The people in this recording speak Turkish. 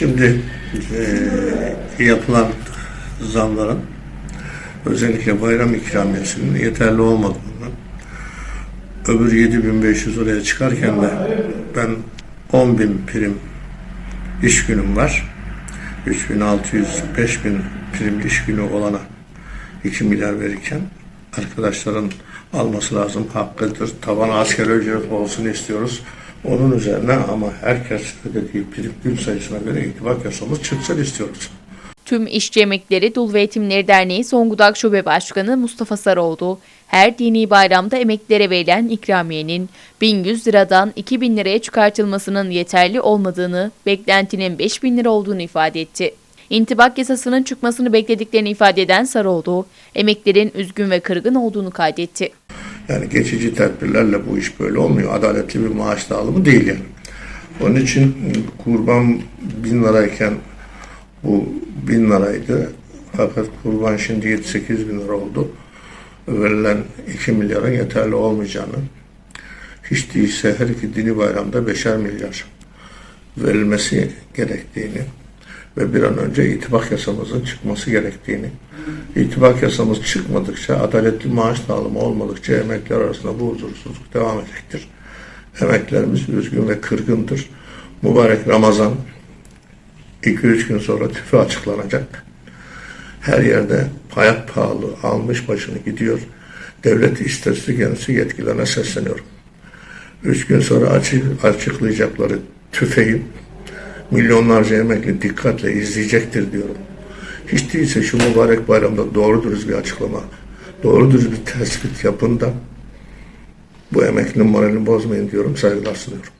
Şimdi eee, yapılan zamların özellikle bayram ikramiyesinin yeterli olmadığını öbür 7500 liraya çıkarken de ben 10.000 prim iş günüm var. 3600 5000 prim iş günü olana 2 milyar verirken arkadaşların alması lazım hakkıdır. Taban asgari ücret olsun istiyoruz. Onun üzerine ama herkes ödediği prim gün sayısına göre itibak yasamız çıksın istiyoruz. Tüm İşçi Emekleri Dul ve Yetimleri Derneği Zonguldak Şube Başkanı Mustafa Sarıoğlu, her dini bayramda emeklilere verilen ikramiyenin 1100 liradan 2000 liraya çıkartılmasının yeterli olmadığını, beklentinin 5000 lira olduğunu ifade etti. İntibak yasasının çıkmasını beklediklerini ifade eden Sarıoğlu, emeklerin üzgün ve kırgın olduğunu kaydetti. Yani geçici tedbirlerle bu iş böyle olmuyor. Adaletli bir maaş dağılımı değil yani. Onun için kurban bin lirayken bu bin liraydı. Fakat kurban şimdi 7-8 bin lira oldu. Verilen 2 milyarın yeterli olmayacağını, hiç değilse her iki dini bayramda beşer milyar verilmesi gerektiğini ve bir an önce itibak yasamızın çıkması gerektiğini, itibak yasamız çıkmadıkça, adaletli maaş dağılımı olmadıkça emekliler arasında bu huzursuzluk devam edecektir. Emeklerimiz üzgün ve kırgındır. Mübarek Ramazan 2-3 gün sonra tüfü açıklanacak. Her yerde hayat pahalı almış başını gidiyor. Devlet istatistik yönetisi yetkililerine sesleniyorum. Üç gün sonra açık, açıklayacakları tüfeği milyonlarca emekli dikkatle izleyecektir diyorum. Hiç değilse şu mübarek bayramda doğru dürüst bir açıklama, doğru dürüst bir tespit yapın da bu emeklinin moralini bozmayın diyorum, saygılar sunuyorum.